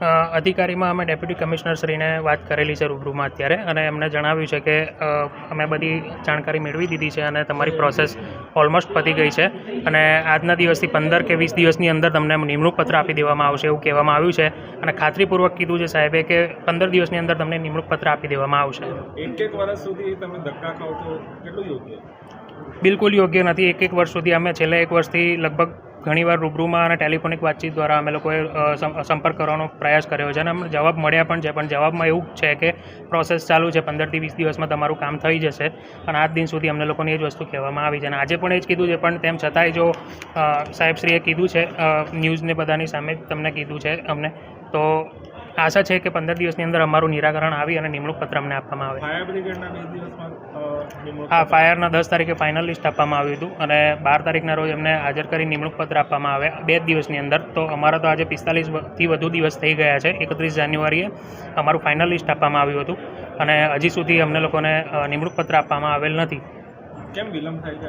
અધિકારીમાં અમે ડેપ્યુટી કમિશનરશ્રીને વાત કરેલી છે રૂબરૂમાં અત્યારે અને એમને જણાવ્યું છે કે અમે બધી જાણકારી મેળવી દીધી છે અને તમારી પ્રોસેસ ઓલમોસ્ટ પતી ગઈ છે અને આજના દિવસથી પંદર કે વીસ દિવસની અંદર તમને નિમણૂક પત્ર આપી દેવામાં આવશે એવું કહેવામાં આવ્યું છે અને ખાતરીપૂર્વક કીધું છે સાહેબે કે પંદર દિવસની અંદર તમને નિમણૂક પત્ર આપી દેવામાં આવશે. એક એક વર્ષ સુધી તમે ધક્કા ખાવ તો કેટલું યોગ્ય? બિલકુલ યોગ્ય નથી. એક એક વર્ષ સુધી અમે છેલ્લા એક વર્ષથી લગભગ ઘણીવાર રૂબરૂમાં અને ટેલિફોનિક વાતચીત દ્વારા અમે લોકોએ સંપર્ક કરવાનો પ્રયાસ કર્યો છે અને અમને જવાબ મળ્યા પણ છે. પણ જવાબમાં એવું છે કે પ્રોસેસ ચાલુ છે. પંદરથી વીસ દિવસમાં તમારું કામ થઈ જશે અને આજ દિન સુધી અમને લોકોને એ જ વસ્તુ કહેવામાં આવી છે. અને આજે પણ એ જ કીધું છે. પણ તેમ છતાંય જો સાહેબશ્રીએ કીધું છે ન્યૂઝને બધાની સામે તમને કીધું છે અમને તો આશા છે કે પંદર દિવસની અંદર અમારું નિરાકરણ આવી અને નિમણૂક પત્ર અમને આપવામાં આવે. હા ફાયરના દસ તારીખે ફાઇનલ લિસ્ટ આપવામાં આવ્યું હતું અને બાર તારીખના રોજ એમને હાજર કરી નિમણૂક પત્ર આપવામાં આવે બે જ દિવસની અંદર. તો અમારા તો આજે પિસ્તાલીસથી વધુ દિવસ થઈ ગયા છે. એકત્રીસ જાન્યુઆરીએ અમારું ફાઇનલ લિસ્ટ આપવામાં આવ્યું હતું અને હજી સુધી અમને લોકોને નિમણૂક પત્ર આપવામાં આવેલ નથી. કેમ વિલંબ થાય છે?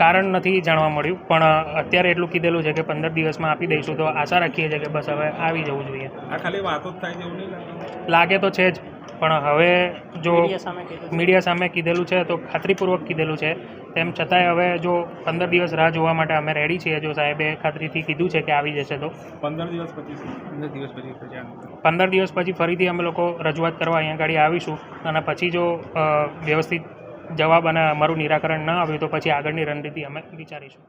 કારણ નથી જાણવા મળ્યું પણ અત્યારે એટલું કીધેલું છે કે પંદર દિવસમાં આપી દઈશું તો આશા રાખીએ છીએ કે બસ હવે આવી જવું જોઈએ. આ ખાલી વાતો જ થાય એવું નહીં લાગે? લાગે તો છે જ પણ હવે જો મીડિયા સામે કીધેલું છે તો ખાતરીપૂર્વક કીધેલું છે. તેમ છતાંય હવે જો પંદર દિવસ રાહ જોવા માટે અમે રેડી છીએ જો સાહેબે ખાતરીથી કીધું છે કે આવી જશે તો. પંદર દિવસ પછી પંદર દિવસ પછી પછી પંદર દિવસ પછી ફરીથી અમે લોકો રજૂઆત કરવા અહીંયા ગાડી આવીશું અને પછી જો વ્યવસ્થિત જવાબ અને અમારું નિરાકરણ ન આવ્યું તો પછી આગળની રણનીતિ અમે વિચારીશું.